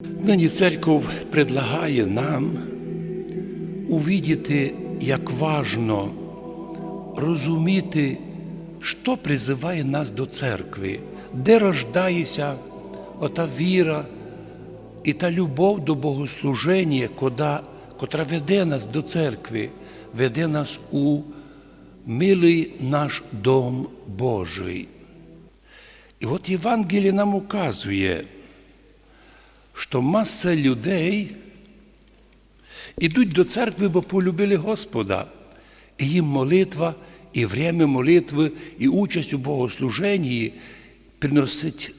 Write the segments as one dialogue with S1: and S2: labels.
S1: Нині церков предлагає нам увидіти, як важно розуміти, що призиває нас до церкви, де рождається ота віра і та любов до богослуження, котра веде нас до церкви, веде нас у милий наш дом Божий. І от Євангеліє нам указує, що маса людей ідуть до церкви, бо полюбили Господа. І їм молитва, і время молитви, і участь у богослуженні приносить,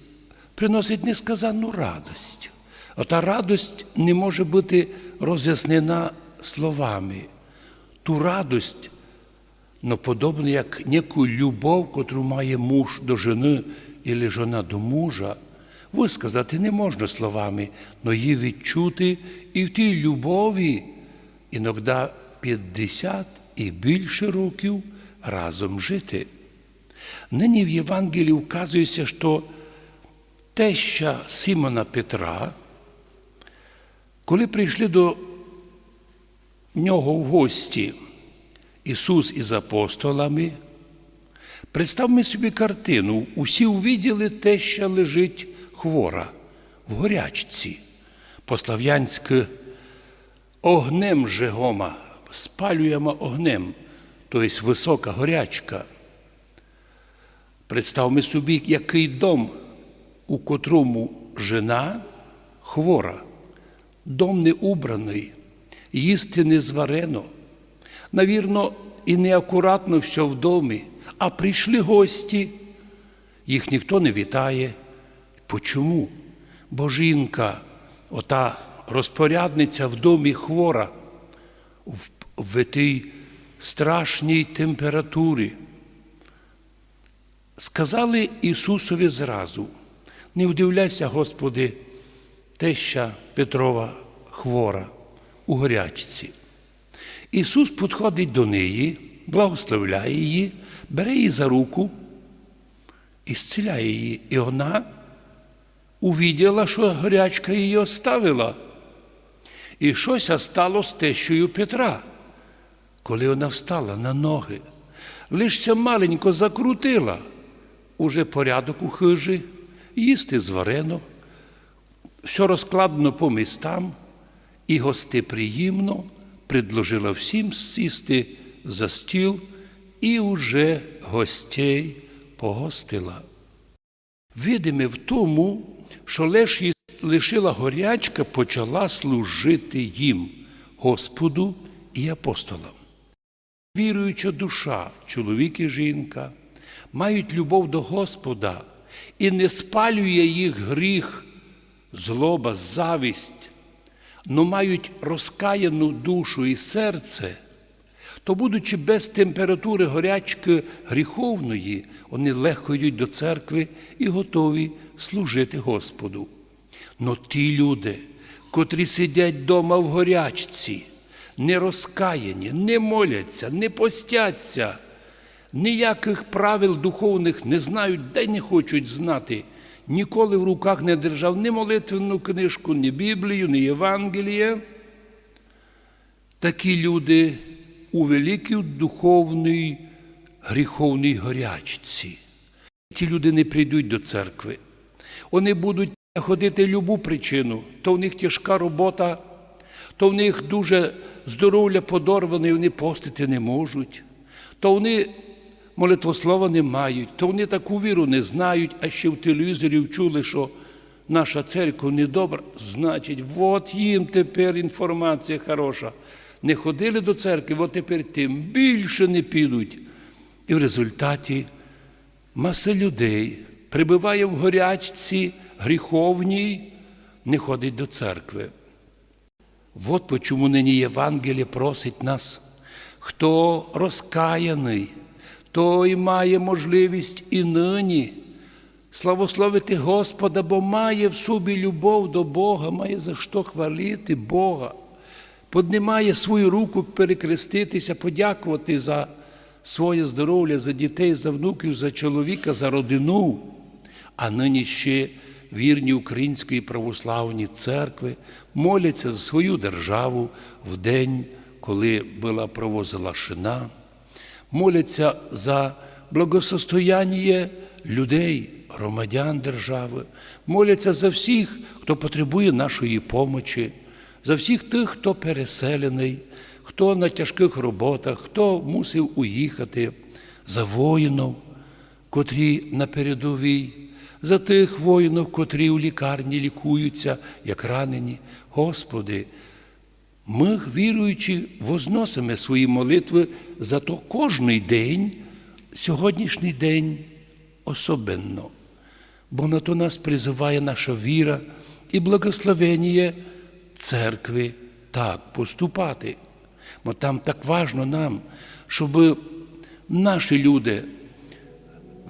S1: приносить несказанну радость. Ота радость не може бути роз'яснена словами. Ту радость, но подобно як неку любов, котру має муж до жени, і жона до мужа, висказати не можна словами, но її відчути і в тій любові іноді 50 і більше років разом жити. Нині в Євангелії вказується, що теща Симона Петра, коли прийшли до нього в гості Ісус із апостолами, представмо собі картину, усі увиділи теща лежить хвора в горячці, по-слав'янськи огнем жегома, спалюємо огнем, тобто висока горячка. Представмо собі, який дом, у котрому жена хвора, дом не убраний, їсти не зварено. Навірно, і неакуратно все в домі, а прийшли гості, їх ніхто не вітає. Почому? Бо жінка, ота розпорядниця в домі хвора, в, тій страшній температурі. Сказали Ісусові зразу, не вдивляйся, Господи, теща Петрова хвора у горячці. Ісус підходить до неї, благословляє її, бере її за руку і зціляє її. І вона увіділа, що горячка її оставила. І щось стало з тещою Петра, коли вона встала на ноги. Лишся маленько закрутила, уже порядок у хижі, їсти зварено, все розкладено по містам, і гостеприємно предложила всім сісти за стіл і уже гостей погостила. Видиме в тому, що лиш її лишила горячка, почала служити їм, Господу і апостолам. Віруюча душа, чоловік і жінка, мають любов до Господа і не спалює їх гріх, злоба, завість, но мають розкаяну душу і серце, то, будучи без температури горячки гріховної, вони легко йдуть до церкви і готові служити Господу. Но ті люди, котрі сидять вдома в горячці, не розкаяні, не моляться, не постяться, ніяких правил духовних не знають, де не хочуть знати, ніколи в руках не держав ні молитвену книжку, ні Біблію, ні Євангеліє. Такі люди у великій духовній гріховній горячці. Ті люди не прийдуть до церкви. Вони будуть ходити любу причину, то в них тяжка робота, то в них дуже здоров'я подорване, і вони постити не можуть, то вони молитвослова не мають, то вони таку віру не знають, а ще в телевізорі чули, що наша церква недобра. Значить, от їм тепер інформація хороша. Не ходили до церкви, от тепер тим більше не підуть. І в результаті маса людей прибуває в горячці гріховній, не ходить до церкви. От почому нині Євангеліє просить нас, хто розкаяний, той має можливість і нині славословити Господа, бо має в собі любов до Бога, має за що хвалити Бога, поднимає свою руку перекреститися, подякувати за своє здоров'я, за дітей, за внуків, за чоловіка, за родину, а нині ще вірні Української православної церкви моляться за свою державу в день, коли була провозглашена, моляться за благосостояння людей, громадян держави, моляться за всіх, хто потребує нашої помочі, за всіх тих, хто переселений, хто на тяжких роботах, хто мусив уїхати, за воїнів, котрі на передовій, за тих воїнів, котрі у лікарні лікуються, як ранені. Господи, ми, віруючи, возносимо свої молитви за то кожний день, сьогоднішній день особенно. Бо на то нас призиває наша віра і благословення церкви так поступати. Бо там так важно нам, щоб наші люди,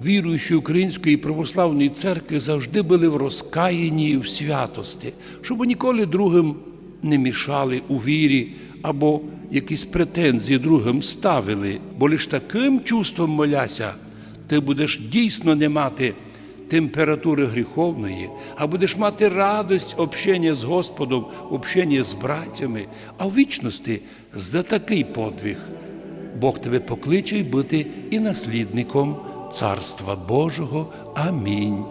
S1: віруючі Української православної церкви, завжди були в розкаянні і в святості, щоб ніколи другим не мішали у вірі або якісь претензії другим ставили. Бо лише таким чувством моляся, ти будеш дійсно не мати температури гріховної, а будеш мати радость общення з Господом, общення з братями, а в вічності за такий подвиг Бог тебе покличе бути і наслідником Царства Божого. Амінь.